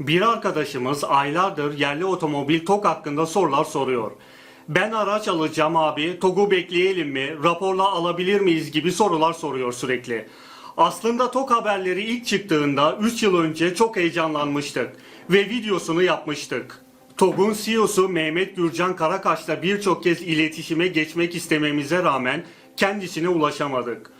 Bir arkadaşımız aylardır yerli otomobil TOG hakkında sorular soruyor. Ben araç alacağım abi, TOG'u bekleyelim mi, raporla alabilir miyiz gibi sorular soruyor sürekli. Aslında TOG haberleri ilk çıktığında 3 yıl önce çok heyecanlanmıştık ve videosunu yapmıştık. TOG'un CEO'su Mehmet Gürcan Karakaş'la birçok kez iletişime geçmek istememize rağmen kendisine ulaşamadık.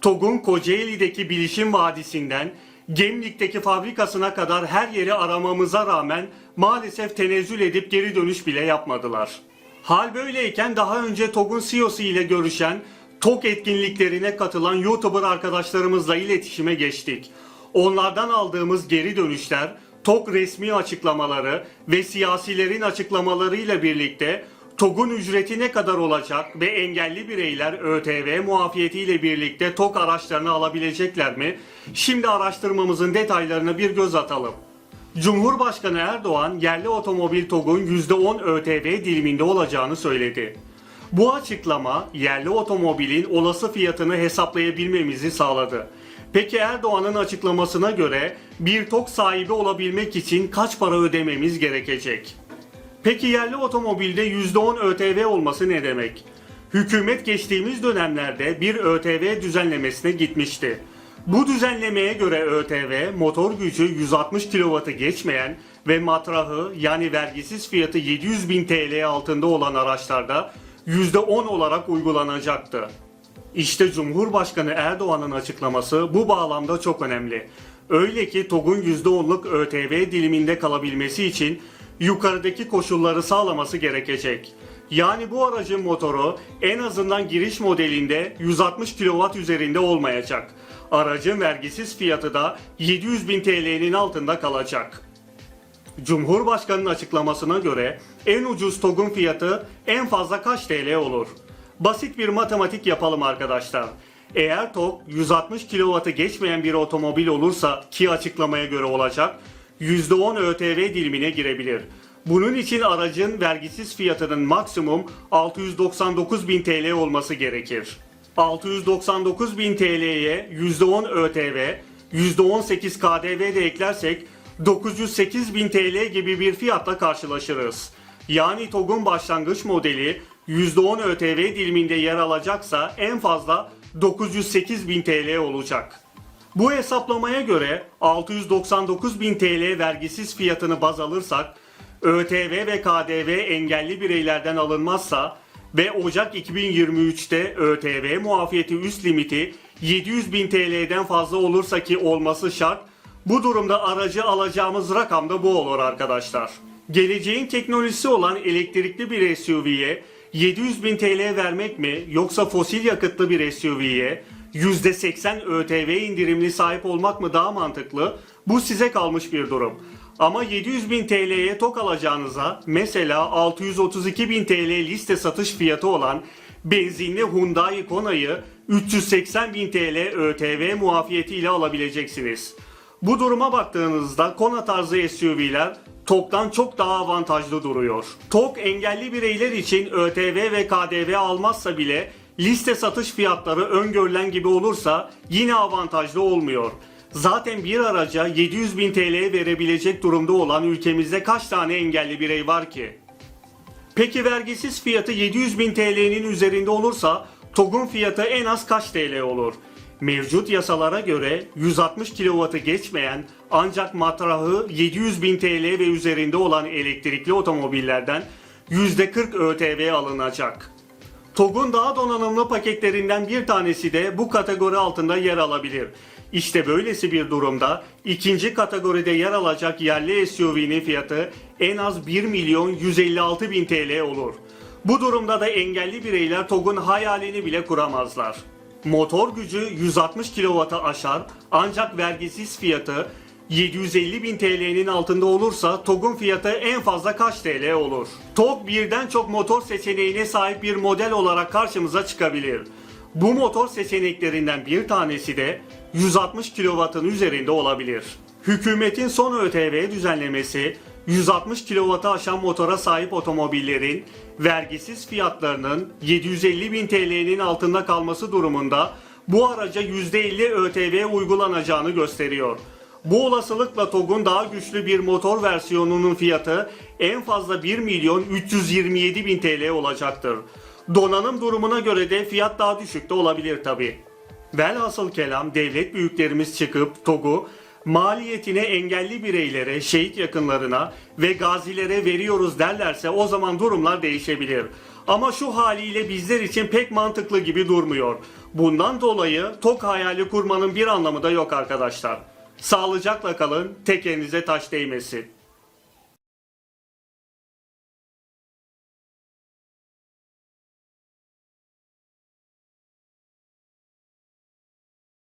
TOG'un Kocaeli'deki Bilişim Vadisi'nden Gemlik'teki fabrikasına kadar her yeri aramamıza rağmen maalesef tenezzül edip geri dönüş bile yapmadılar. Hal böyleyken daha önce TOG'un CEO'su ile görüşen, TOG etkinliklerine katılan YouTuber arkadaşlarımızla iletişime geçtik. Onlardan aldığımız geri dönüşler, TOG resmi açıklamaları ve siyasilerin açıklamalarıyla birlikte TOG'un ücreti ne kadar olacak ve engelli bireyler ÖTV muafiyetiyle birlikte TOG araçlarını alabilecekler mi? Şimdi araştırmamızın detaylarına bir göz atalım. Cumhurbaşkanı Erdoğan yerli otomobil TOG'un %10 ÖTV diliminde olacağını söyledi. Bu açıklama yerli otomobilin olası fiyatını hesaplayabilmemizi sağladı. Peki Erdoğan'ın açıklamasına göre bir TOG sahibi olabilmek için kaç para ödememiz gerekecek? Peki yerli otomobilde %10 ÖTV olması ne demek? Hükümet geçtiğimiz dönemlerde bir ÖTV düzenlemesine gitmişti. Bu düzenlemeye göre ÖTV motor gücü 160 kW'ı geçmeyen ve matrahı yani vergisiz fiyatı 700 bin TL altında olan araçlarda %10 olarak uygulanacaktı. İşte Cumhurbaşkanı Erdoğan'ın açıklaması bu bağlamda çok önemli. Öyle ki TOG'un %10'luk ÖTV diliminde kalabilmesi için yukarıdaki koşulları sağlaması gerekecek. Yani bu aracın motoru en azından giriş modelinde 160 kW üzerinde olmayacak. Aracın vergisiz fiyatı da 700 bin TL'nin altında kalacak. Cumhurbaşkanının açıklamasına göre en ucuz TOG'un fiyatı en fazla kaç TL olur? Basit bir matematik yapalım arkadaşlar. Eğer TOG 160 kW'ı geçmeyen bir otomobil olursa ki açıklamaya göre olacak %10 ÖTV dilimine girebilir. Bunun için aracın vergisiz fiyatının maksimum 699 bin TL olması gerekir. 699 bin TL'ye %10 ÖTV, %18 KDV de eklersek 908 bin TL gibi bir fiyatla karşılaşırız. Yani TOG'un başlangıç modeli %10 ÖTV diliminde yer alacaksa en fazla 908 bin TL olacak. Bu hesaplamaya göre 699 bin TL vergisiz fiyatını baz alırsak ÖTV ve KDV engelli bireylerden alınmazsa ve Ocak 2023'te ÖTV muafiyeti üst limiti 700 bin TL'den fazla olursa ki olması şart bu durumda aracı alacağımız rakam da bu olur arkadaşlar. Geleceğin teknolojisi olan elektrikli bir SUV'ye 700 bin TL vermek mi yoksa fosil yakıtlı bir SUV'ye %80 ÖTV indirimli sahip olmak mı daha mantıklı? Bu size kalmış bir durum. Ama 700 bin TL'ye tok alacağınıza mesela 632 bin TL liste satış fiyatı olan benzinli Hyundai Kona'yı 380 bin TL ÖTV muafiyetiyle alabileceksiniz. Bu duruma baktığınızda Kona tarzı SUV'ler TOG'dan çok daha avantajlı duruyor. TOG engelli bireyler için ÖTV ve KDV almazsa bile liste satış fiyatları öngörülen gibi olursa yine avantajlı olmuyor. Zaten bir araca 700 bin TL verebilecek durumda olan ülkemizde kaç tane engelli birey var ki? Peki vergisiz fiyatı 700 bin TL'nin üzerinde olursa TOG'un fiyatı en az kaç TL olur? Mevcut yasalara göre 160 kW'ı geçmeyen ancak matrahı 700 bin TL ve üzerinde olan elektrikli otomobillerden %40 ÖTV alınacak. TOG'un daha donanımlı paketlerinden bir tanesi de bu kategori altında yer alabilir. İşte böylesi bir durumda ikinci kategoride yer alacak yerli SUV'nin fiyatı en az 1 milyon 156 bin TL olur. Bu durumda da engelli bireyler TOG'un hayalini bile kuramazlar. Motor gücü 160 kW'ı aşar ancak vergisiz fiyatı 750 bin TL'nin altında olursa TOG'un fiyatı en fazla kaç TL olur? TOG birden çok motor seçeneğine sahip bir model olarak karşımıza çıkabilir. Bu motor seçeneklerinden bir tanesi de 160 kW'ın üzerinde olabilir. Hükümetin son ÖTV düzenlemesi 160 kW'ı aşan motora sahip otomobillerin vergisiz fiyatlarının 750 bin TL'nin altında kalması durumunda bu araca %50 ÖTV uygulanacağını gösteriyor. Bu olasılıkla TOG'un daha güçlü bir motor versiyonunun fiyatı en fazla 1 milyon 327 bin TL olacaktır. Donanım durumuna göre de fiyat daha düşük de olabilir tabi. Velhasıl kelam devlet büyüklerimiz çıkıp TOG'u maliyetine engelli bireylere, şehit yakınlarına ve gazilere veriyoruz derlerse o zaman durumlar değişebilir. Ama şu haliyle bizler için pek mantıklı gibi durmuyor. Bundan dolayı TOG hayali kurmanın bir anlamı da yok arkadaşlar. Sağlıcakla kalın, tekerinize taş değmesin.